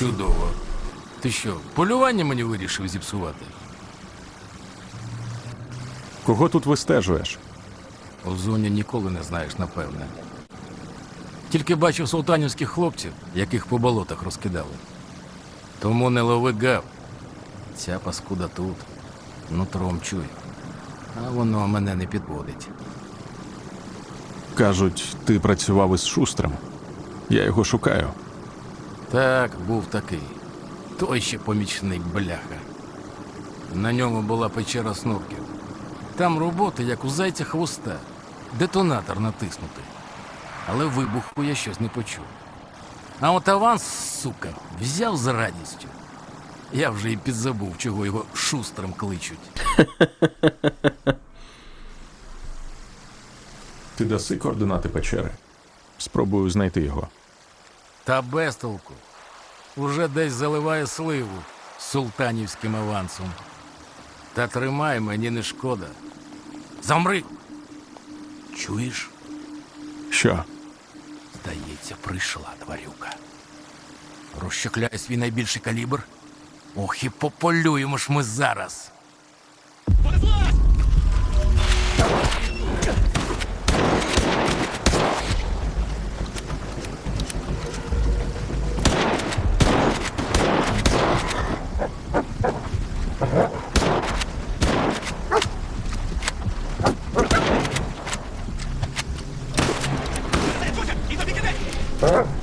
Чудово. Ти що, полювання мені вирішив зіпсувати? Кого тут вистежуєш? У зоні ніколи не знаєш, напевне. Тільки бачив султанівських хлопців, яких по болотах розкидали. Тому не лови гав. Ця паскуда тут. Нутром чую. А воно мене не підводить. Кажуть, ти працював із шустрем. Я його шукаю. Так, був такий. Той ще помічник бляха. На ньому була печера снурків. Там роботи, як у зайця хвоста. Детонатор натиснути. Але вибуху я щось не почув. А от аванс, сука, взяв з радістю. Я вже і підзабув, чого його шустрим кличуть. Ти даси координати печери. Спробую знайти його. Та без толку. Уже десь заливає сливу з султанівським авансом. Та тримай, мені не шкода. Замри. Чуєш? Що? Здається, прийшла тварюка. Розчекляє свій найбільший калібр. Ох, і пополюємо ж ми зараз. Huh?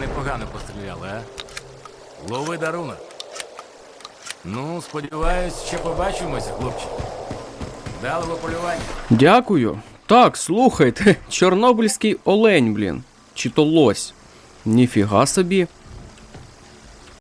Непогано постріляли, а? Лови дарунок. Ну, сподіваюсь, ще побачимося, хлопче. Далого полювання. Дякую. Так, слухайте, чорнобильський олень, блін. Чи то лось. Ніфіга собі.